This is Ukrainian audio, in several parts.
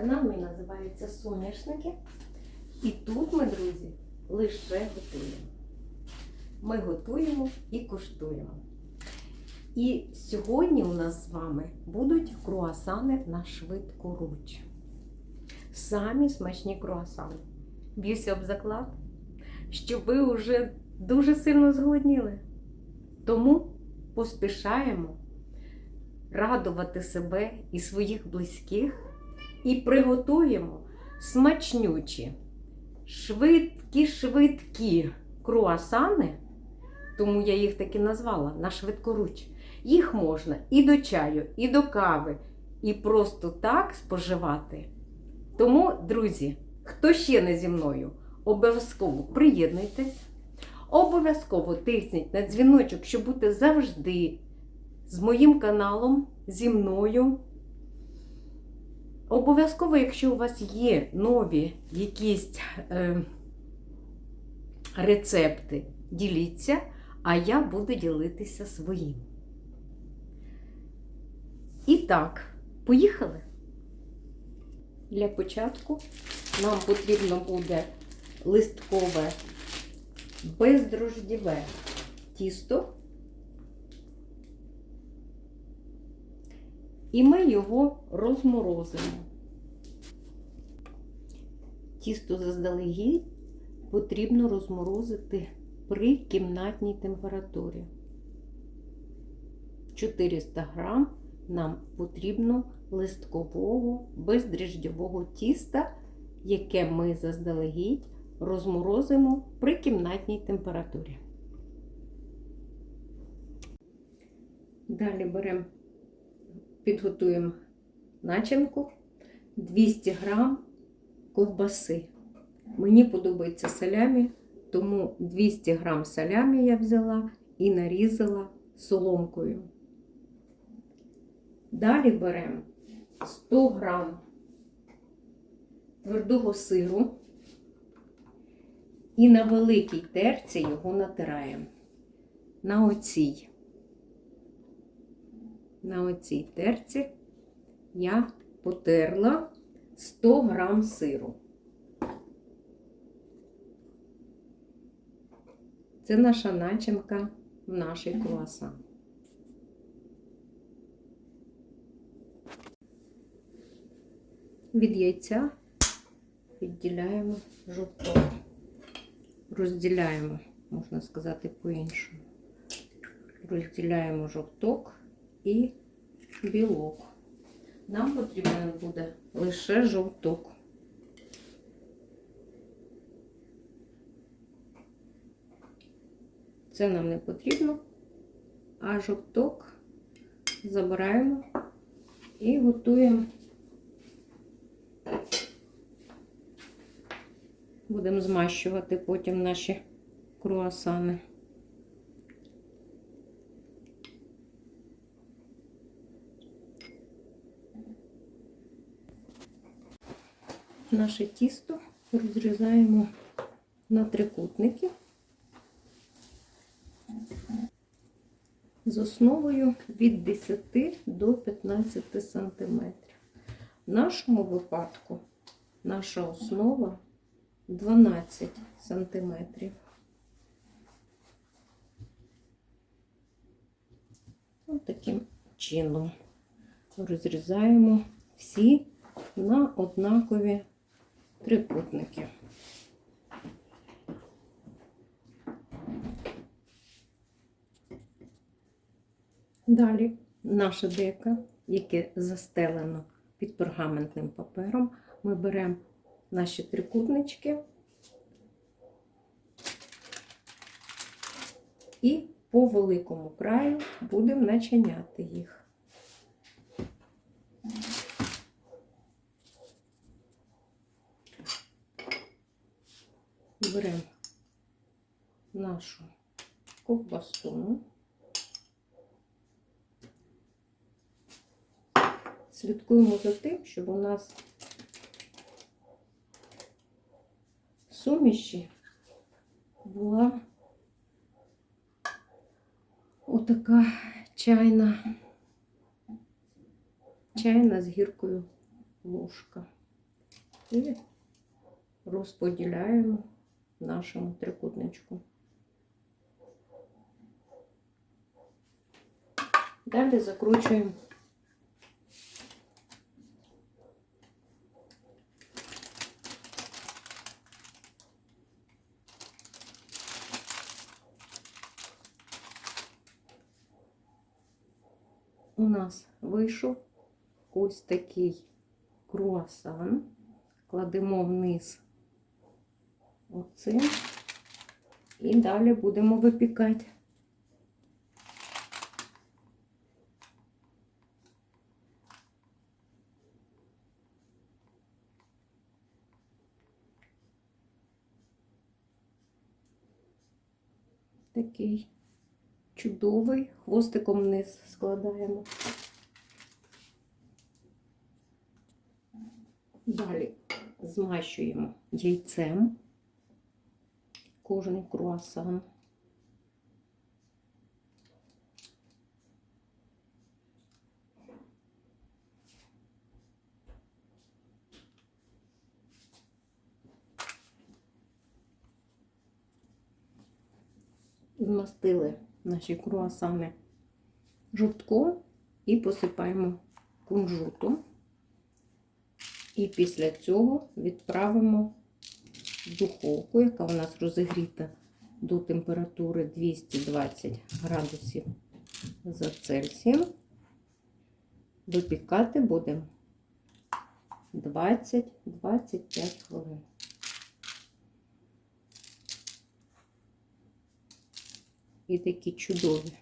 Канал мій називається Соняшники. І тут ми, друзі, лише готуємо. Ми готуємо і куштуємо. І сьогодні у нас з вами будуть круасани на швидку руч. Самі смачні круасани. Б'юся об заклад, що ви вже дуже сильно зголодніли. Тому поспішаємо радувати себе і своїх близьких і приготуємо смачнючі, швидкі-швидкі круасани, тому я їх таки назвала на швидкоруч. Їх можна і до чаю, і до кави, і просто так споживати. Тому, друзі, хто ще не зі мною, обов'язково приєднуйтесь, обов'язково тисніть на дзвіночок, щоб бути завжди з моїм каналом, зі мною. Обов'язково, якщо у вас є нові якісь е, рецепти, діліться, а я буду ділитися своїм. І так, поїхали. Для початку нам потрібно буде листкове бездрождєве тісто. І ми його розморозимо. Тісто заздалегідь потрібно розморозити при кімнатній температурі. 400 грам нам потрібно листкового бездріждьового тіста, яке ми заздалегідь розморозимо при кімнатній температурі. Далі беремо підготуємо начинку 200 грам ковбаси. Мені подобається салямі, тому 200 грам салямі я взяла і нарізала соломкою. Далі беремо 100 грам твердого сиру і на великій терці його натираємо. На оцій на оцій терці я потерла 100 грам сиру. Це наша начинка в нашій круасан. Від яйця відділяємо жовток. Розділяємо, можна сказати, по-іншому. Розділяємо жовток і білок. Нам потрібен буде лише жовток. Це нам не потрібно, а жовток забираємо і готуємо. Будемо змащувати потім наші круасани. Наше тісто розрізаємо на трикутники з основою від 10 до 15 см. В нашому випадку наша основа 12 см. Ось таким чином розрізаємо всі на однакові трикутники. Далі наше деко, яке застелено під пергаментним папером, ми беремо наші трикутнички і по великому краю будемо начиняти їх. Беремо нашу ковбасу, слідкуємо за тим, щоб у нас суміші була отака чайна, чайна з гіркою ложка. І розподіляємо нашому трикутничку. Далі закручуємо у нас вийшов ось такий круасан. Кладемо вниз оцим і далі будемо випікати. Такий чудовий, хвостиком вниз складаємо. Далі змащуємо яйцем кожний круасан. Змастили наші круасани жовтком і посипаємо кунжутом. І після цього відправимо духовку, яка у нас розігріта до температури 220 градусів за Цельсієм. Випікати будемо 20-25 хвилин. І такі чудові,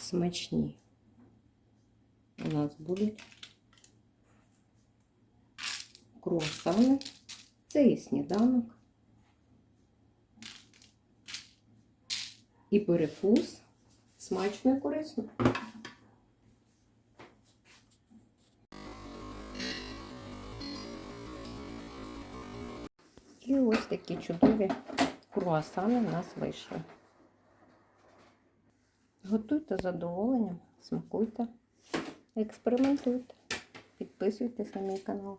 смачні у нас будуть круасани. Це і сніданок, і перекус. Смачно і корисно. І ось такі чудові круасани в нас вийшли. Готуйте з задоволенням, смакуйте, експериментуйте, підписуйтесь на мій канал.